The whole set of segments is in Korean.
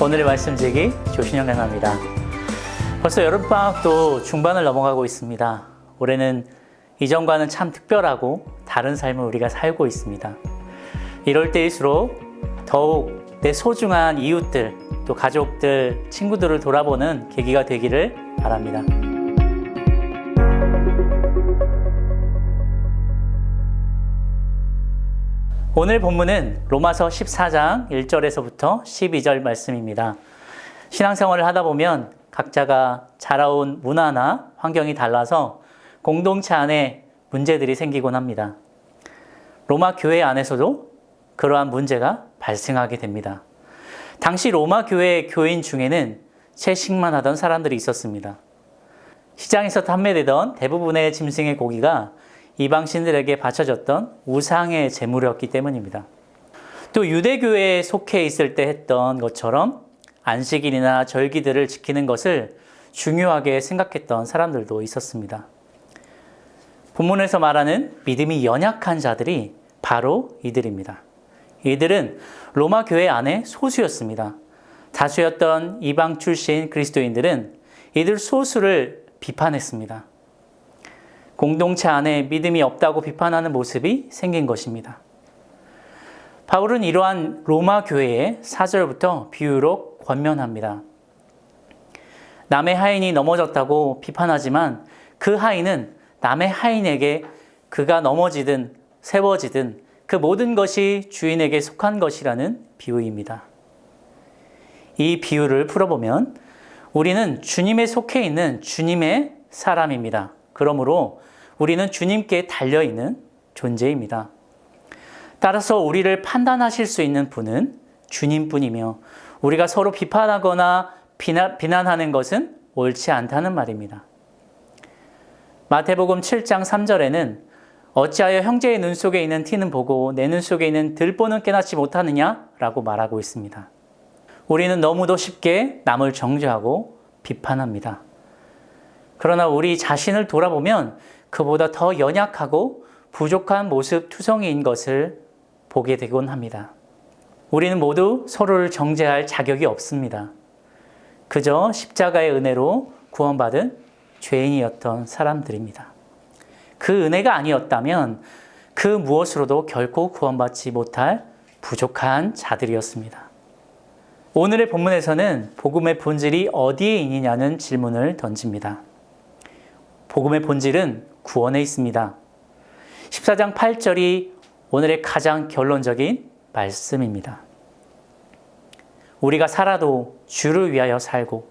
오늘의 말씀 제기 조신영 강사입니다. 벌써 여름방학도 중반을 넘어가고 있습니다. 올해는 이전과는 참 특별하고 다른 삶을 우리가 살고 있습니다. 이럴 때일수록 더욱 내 소중한 이웃들, 또 가족들, 친구들을 돌아보는 계기가 되기를 바랍니다. 오늘 본문은 로마서 14장 1절에서부터 12절 말씀입니다. 신앙생활을 하다 보면 각자가 자라온 문화나 환경이 달라서 공동체 안에 문제들이 생기곤 합니다. 로마 교회 안에서도 그러한 문제가 발생하게 됩니다. 당시 로마 교회 교인 중에는 채식만 하던 사람들이 있었습니다. 시장에서 판매되던 대부분의 짐승의 고기가 이방신들에게 바쳐졌던 우상의 제물이었기 때문입니다. 또 유대교회에 속해 있을 때 했던 것처럼 안식일이나 절기들을 지키는 것을 중요하게 생각했던 사람들도 있었습니다. 본문에서 말하는 믿음이 연약한 자들이 바로 이들입니다. 이들은 로마 교회 안에 소수였습니다. 다수였던 이방 출신 그리스도인들은 이들 소수를 비판했습니다. 공동체 안에 믿음이 없다고 비판하는 모습이 생긴 것입니다. 바울은 이러한 로마 교회의 4절부터 비유로 권면합니다. 남의 하인이 넘어졌다고 비판하지만 그 하인은 남의 하인에게 그가 넘어지든 세워지든 그 모든 것이 주인에게 속한 것이라는 비유입니다. 이 비유를 풀어보면 우리는 주님에 속해 있는 주님의 사람입니다. 그러므로 우리는 주님께 달려있는 존재입니다. 따라서 우리를 판단하실 수 있는 분은 주님뿐이며 우리가 서로 비판하거나 비난, 비난하는 것은 옳지 않다는 말입니다. 마태복음 7장 3절에는 어찌하여 형제의 눈 속에 있는 티는 보고 내 눈 속에 있는 들보는 깨닫지 못하느냐? 라고 말하고 있습니다. 우리는 너무도 쉽게 남을 정죄하고 비판합니다. 그러나 우리 자신을 돌아보면 그보다 더 연약하고 부족한 모습 투성이인 것을 보게 되곤 합니다. 우리는 모두 서로를 정죄할 자격이 없습니다. 그저 십자가의 은혜로 구원받은 죄인이었던 사람들입니다. 그 은혜가 아니었다면 그 무엇으로도 결코 구원받지 못할 부족한 자들이었습니다. 오늘의 본문에서는 복음의 본질이 어디에 있느냐는 질문을 던집니다. 복음의 본질은 구원에 있습니다. 14장 8절이 오늘의 가장 결론적인 말씀입니다. 우리가 살아도 주를 위하여 살고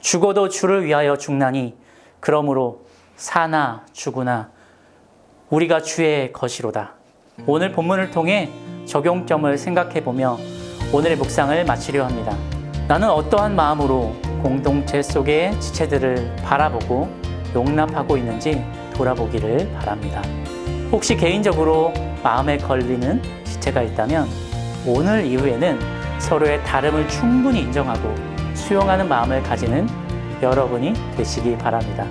죽어도 주를 위하여 죽나니 그러므로 사나 죽으나 우리가 주의 것이로다. 오늘 본문을 통해 적용점을 생각해 보며 오늘의 묵상을 마치려 합니다. 나는 어떠한 마음으로 공동체 속의 지체들을 바라보고 용납하고 있는지 돌아보기를 바랍니다. 혹시 개인적으로 마음에 걸리는 지체가 있다면 오늘 이후에는 서로의 다름을 충분히 인정하고 수용하는 마음을 가지는 여러분이 되시기 바랍니다.